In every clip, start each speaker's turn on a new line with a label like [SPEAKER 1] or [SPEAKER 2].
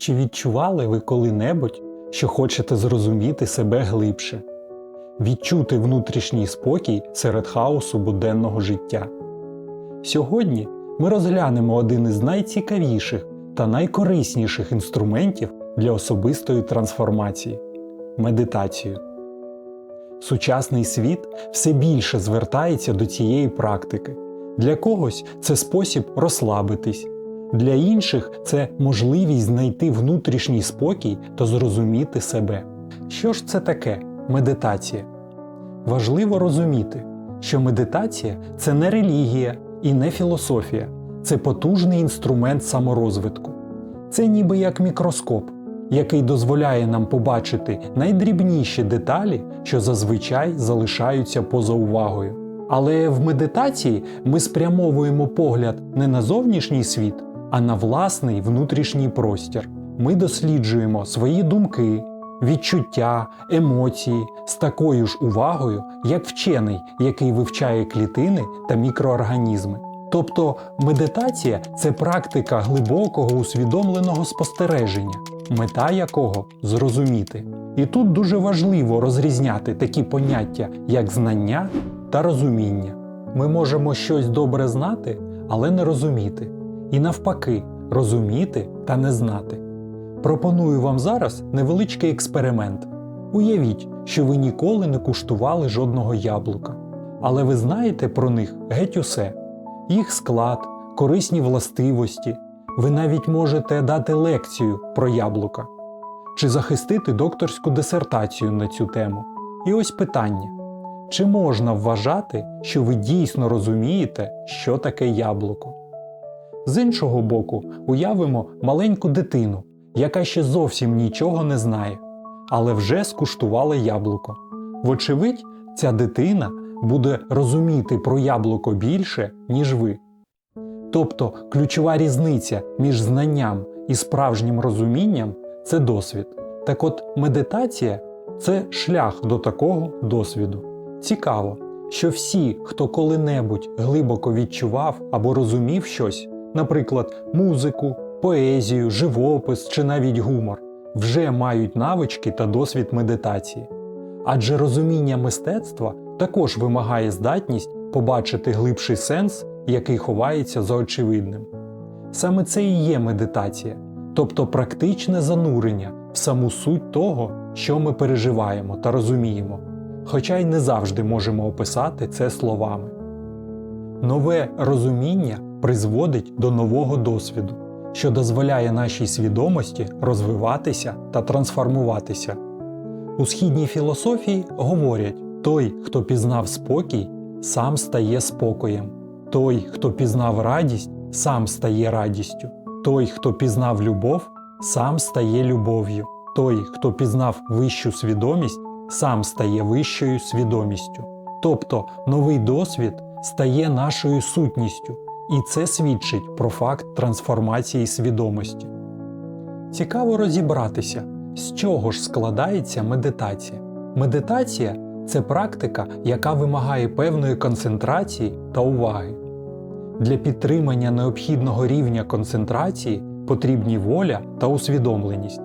[SPEAKER 1] Чи відчували ви коли-небудь, що хочете зрозуміти себе глибше, відчути внутрішній спокій серед хаосу буденного життя? Сьогодні ми розглянемо один із найцікавіших та найкорисніших інструментів для особистої трансформації медитацію. Сучасний світ все більше звертається до цієї практики. Для когось це спосіб розслабитись, для інших це можливість знайти внутрішній спокій та зрозуміти себе. Що ж це таке медитація? Важливо розуміти, що медитація це не релігія і не філософія, це потужний інструмент саморозвитку. Це ніби як мікроскоп, який дозволяє нам побачити найдрібніші деталі, що зазвичай залишаються поза увагою. Але в медитації ми спрямовуємо погляд не на зовнішній світ, а на власний внутрішній простір. Ми досліджуємо свої думки, відчуття, емоції з такою ж увагою, як вчений, який вивчає клітини та мікроорганізми. Тобто медитація це практика глибокого усвідомленого спостереження, мета якого зрозуміти. І тут дуже важливо розрізняти такі поняття, як знання та розуміння. Ми можемо щось добре знати, але не розуміти. І навпаки, розуміти та не знати. Пропоную вам зараз невеличкий експеримент. Уявіть, що ви ніколи не куштували жодного яблука, але ви знаєте про них геть усе їх склад, корисні властивості. Ви навіть можете дати лекцію про яблука чи захистити докторську дисертацію на цю тему. І ось питання: чи можна вважати, що ви дійсно розумієте, що таке яблуко? З іншого боку, уявимо маленьку дитину, яка ще зовсім нічого не знає, але вже скуштувала яблуко. Вочевидь, ця дитина буде розуміти про яблуко більше, ніж ви. Тобто ключова різниця між знанням і справжнім розумінням це досвід. Так от медитація це шлях до такого досвіду. Цікаво, що всі, хто коли-небудь глибоко відчував або розумів щось, наприклад, музику, поезію, живопис чи навіть гумор, вже мають навички та досвід медитації. Адже розуміння мистецтва також вимагає здатність побачити глибший сенс, який ховається за очевидним. Саме це і є медитація, тобто практичне занурення в саму суть того, що ми переживаємо та розуміємо, хоча й не завжди можемо описати це словами. Нове розуміння призводить до нового досвіду, що дозволяє нашій свідомості розвиватися та трансформуватися. У східній філософії говорять: той, хто пізнав спокій, сам стає спокоєм, той, хто пізнав радість, сам стає радістю, той, хто пізнав любов, сам стає любов'ю, той, хто пізнав вищу свідомість, сам стає вищою свідомістю. Тобто новий досвід стає нашою сутністю, і це свідчить про факт трансформації свідомості. Цікаво розібратися, з чого ж складається медитація. Медитація це практика, яка вимагає певної концентрації та уваги. Для підтримання необхідного рівня концентрації потрібні воля та усвідомленість.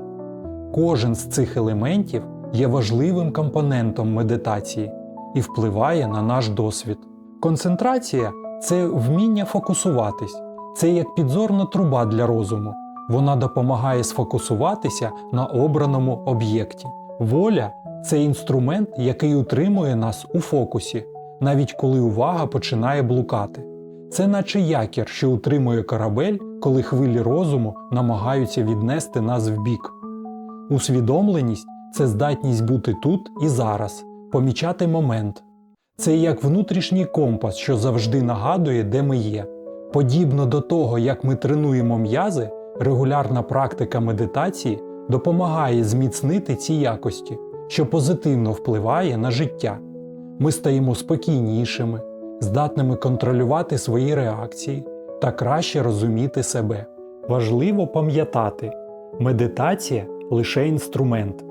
[SPEAKER 1] Кожен з цих елементів є важливим компонентом медитації і впливає на наш досвід. Концентрація це вміння фокусуватись, це як підзорна труба для розуму. Вона допомагає сфокусуватися на обраному об'єкті. Воля це інструмент, який утримує нас у фокусі, навіть коли увага починає блукати. Це наче якір, що утримує корабель, коли хвилі розуму намагаються віднести нас вбік. Усвідомленість це здатність бути тут і зараз, помічати момент. Це як внутрішній компас, що завжди нагадує, де ми є. Подібно до того, як ми тренуємо м'язи, регулярна практика медитації допомагає зміцнити ці якості, що позитивно впливає на життя. Ми стаємо спокійнішими, здатними контролювати свої реакції та краще розуміти себе. Важливо пам'ятати, медитація лише інструмент,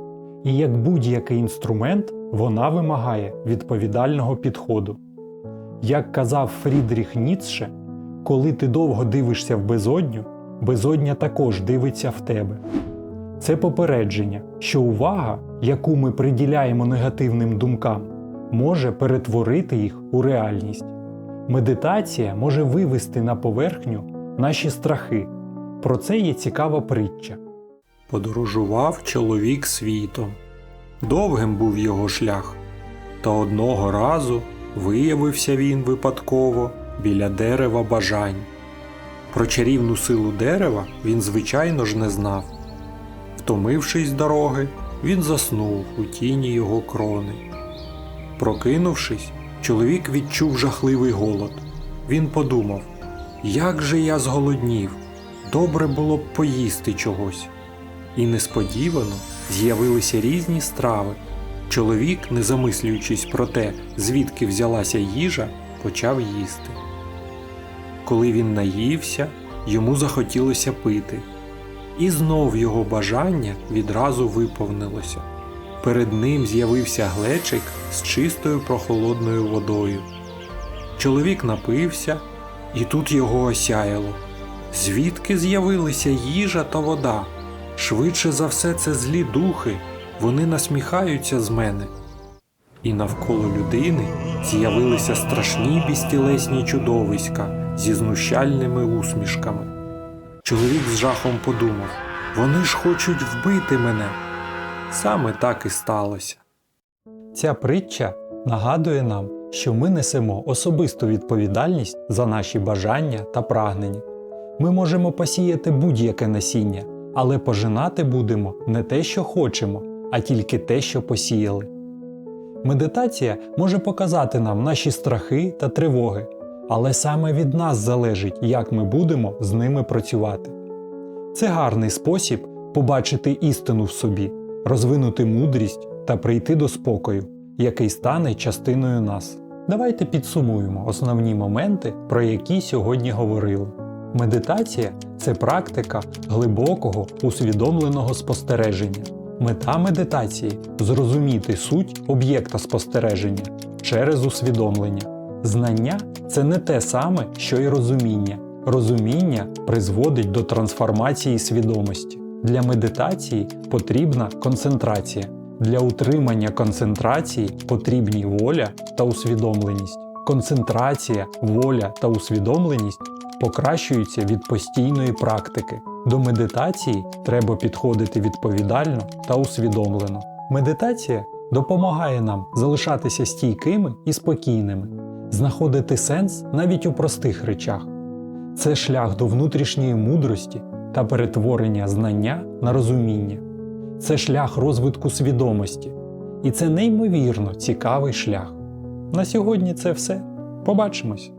[SPEAKER 1] і як будь-який інструмент, вона вимагає відповідального підходу. Як казав Фрідріх Ніцше, коли ти довго дивишся в безодню, безодня також дивиться в тебе. це попередження, що увага, яку ми приділяємо негативним думкам, може перетворити їх у реальність. Медитація може вивести на поверхню наші страхи. Про це є цікава притча. Подорожував чоловік світом. Довгим був його шлях. Та одного разу виявився він випадково біля дерева бажань. Про чарівну силу дерева він, звичайно ж, не знав. Втомившись з дороги, він заснув у тіні його крони. Прокинувшись, чоловік відчув жахливий голод. Він подумав: як же я зголоднів, добре було б поїсти чогось. І несподівано з'явилися різні страви. Чоловік, не замислюючись про те, звідки взялася їжа, почав їсти. Коли він наївся, йому захотілося пити. І знов його бажання відразу виповнилося. Перед ним з'явився глечик з чистою прохолодною водою. Чоловік напився, і тут його осяяло. Звідки з'явилися їжа та вода? Швидше за все, це злі духи, вони насміхаються з мене. І навколо людини з'явилися страшні бістілесні чудовиська зі знущальними усмішками. Чоловік з жахом подумав: вони ж хочуть вбити мене. Саме так і сталося. Ця притча нагадує нам, що ми несемо особисту відповідальність за наші бажання та прагнення. Ми можемо посіяти будь-яке насіння, але пожинати будемо не те, що хочемо, а тільки те, що посіяли. Медитація може показати нам наші страхи та тривоги, але саме від нас залежить, як ми будемо з ними працювати. Це гарний спосіб побачити істину в собі, розвинути мудрість та прийти до спокою, який стане частиною нас. Давайте підсумуємо основні моменти, про які сьогодні говорили. Медитація це практика глибокого усвідомленого спостереження. Мета медитації зрозуміти суть об'єкта спостереження через усвідомлення. Знання це не те саме, що й розуміння. Розуміння призводить до трансформації свідомості. Для медитації потрібна концентрація. Для утримання концентрації потрібні воля та усвідомленість. Концентрація, воля та усвідомленість покращуються від постійної практики. До медитації треба підходити відповідально та усвідомлено. Медитація допомагає нам залишатися стійкими і спокійними, знаходити сенс навіть у простих речах. Це шлях до внутрішньої мудрості та перетворення знання на розуміння. Це шлях розвитку свідомості. І це неймовірно цікавий шлях. На сьогодні це все. Побачимось!